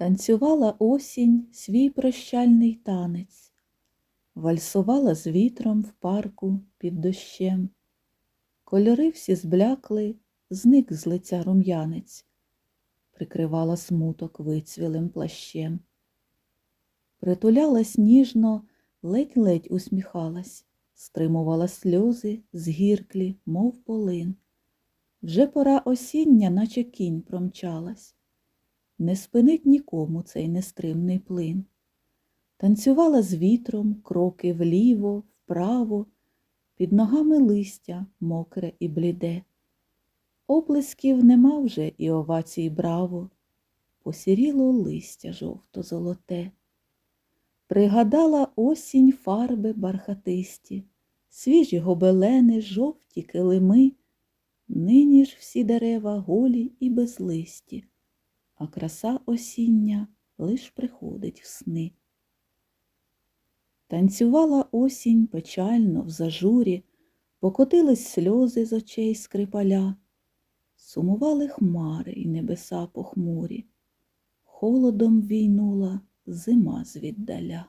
Танцювала осінь свій прощальний танець, вальсувала з вітром в парку під дощем. Кольори всі зблякли, зник з лиця рум'янець, прикривала смуток вицвілим плащем. Притулялась ніжно, ледь-ледь усміхалась, стримувала сльози згірклі, мов полин. Вже пора осіння, наче кінь промчалась. Не спинить нікому цей нестримний плин. Танцювала з вітром, кроки вліво, вправо, під ногами листя мокре і бліде. Оплесків нема вже і овацій браво, посіріло листя жовто-золоте. Пригадала осінь фарби бархатисті, свіжі гобелени, жовті килими. Нині ж всі дерева голі і безлисті, а краса осіння лиш приходить в сни. Танцювала осінь печально в зажурі, покотились сльози з очей скрипаля, сумували хмари і небеса похмурі, холодом війнула зима звіддаля.